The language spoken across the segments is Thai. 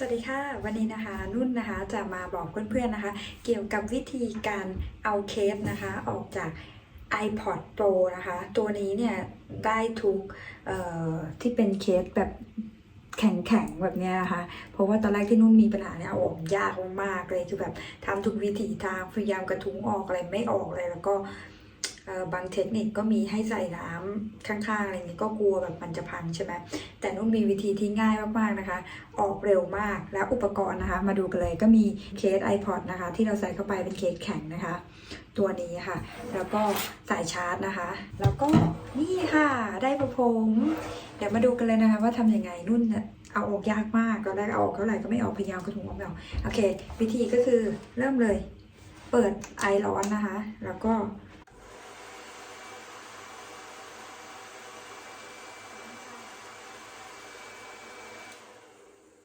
สวัสดีค่ะ วันนี้นะคะนุ่นนะคะจะมาบอกเพื่อนๆนะคะ เกี่ยวกับวิธีการเอาเคสนะคะ ออกจาก iPod Pro นะคะ ตัวนี้เนี่ยได้ทุกที่เป็นเคสแบบแข็งๆแบบเนี้ยนะคะ เพราะว่าตอนแรกที่นุ่นมีปัญหาเนี่ยเอาออกยากมากเลยคือแบบทำทุกวิถีทางพยายามกระทุ้งออกอะไรไม่ออกเลยแล้วก็ บางเทคนิคก็มีให้ใส่น้ำข้างๆอะไรอย่างนี้ก็กลัวแบบมันจะพังใช่ไหมแต่นุ่นมีวิธีที่ง่ายมากๆนะคะ ออกเร็วมากแล้วอุปกรณ์นะคะ มาดูกันเลยก็มีเคส iPod นะคะ ที่เราใส่เข้าไปเป็นเคสแข็งนะคะ ตัวนี้ค่ะ แล้วก็สายชาร์จนะคะ แล้วก็นี่ค่ะได้ประพงเดี๋ยวมาดูกันเลยนะคะ ว่าทำยังไงนุ่นเนี่ยเอาออกยากมากตอนแรกเอาออกเท่าไหร่ก็ไม่ออกพยายามกระทุ้งออกไม่ออกโอเค วิธีก็คือเริ่มเลย เปิดไอร้อนนะคะ แล้วก็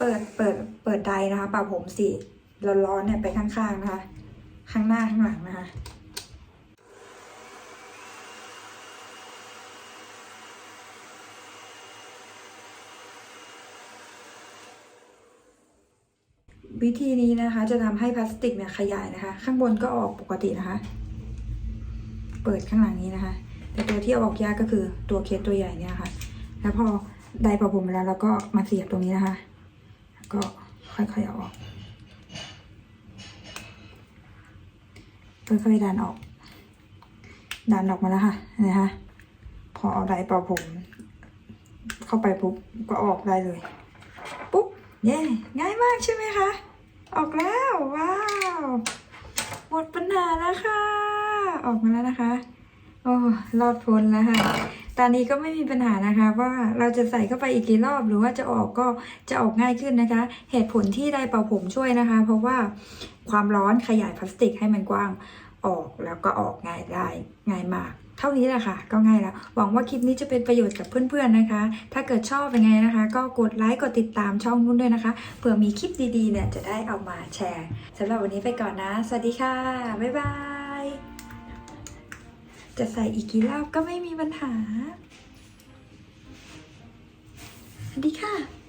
เปิดเปิดเปิดไดนะคะเป่าผมสีร้อนๆเนี่ยไปข้างๆนะคะ ข้างหน้าข้างหลังนะคะวิธีนี้นะคะ จะทำให้พลาสติกเนี่ยขยายนะคะ ข้างบนก็ออกปกตินะคะ เปิดข้างหลังนี้นะคะ แต่ตัวที่เอาออกยากก็คือตัวเคสตัวใหญ่เนี่ยค่ะ แล้วพอได้ประผมแล้วเราก็มาเสียบตรงนี้นะคะ ก็ค่อยๆเอาออกค่อยๆดันออก ดันออกมาแล้วค่ะนะคะพอเอาไดเป่าผม เข้าไปปุ๊บก็ออกได้เลย ปุ๊บเย้ง่ายมากใช่ไหมคะ ออกแล้ว ว้าว หมดปัญหาแล้วค่ะ ออกมาแล้วนะคะ โอ้รอดพ้นแล้วค่ะ ตอนนี้ก็ไม่มีปัญหานะคะว่าเราจะใส่เข้าไปอีกกี่รอบ หรือว่าจะออกก็จะออกง่ายขึ้นนะคะ เหตุผลที่ไดร์เป่าผมช่วยนะคะ เพราะว่าความร้อนขยายพลาสติกให้มันกว้างออกแล้วก็ออกง่ายได้ง่ายมาก เท่านี้แหละค่ะ ก็ง่ายแล้ว หวังว่าคลิปนี้จะเป็นประโยชน์กับเพื่อนๆนะคะ ถ้าเกิดชอบยังไงนะคะ ก็กดไลค์กดติดตามช่องนุ่นด้วยนะคะเผื่อมีคลิปดีๆเนี่ยจะได้เอามาแชร์สำหรับวันนี้ไปก่อนนะ สวัสดีค่ะบ๊ายบาย จะใส่อีกกี่รอบก็ไม่มีปัญหา สวัสดีค่ะ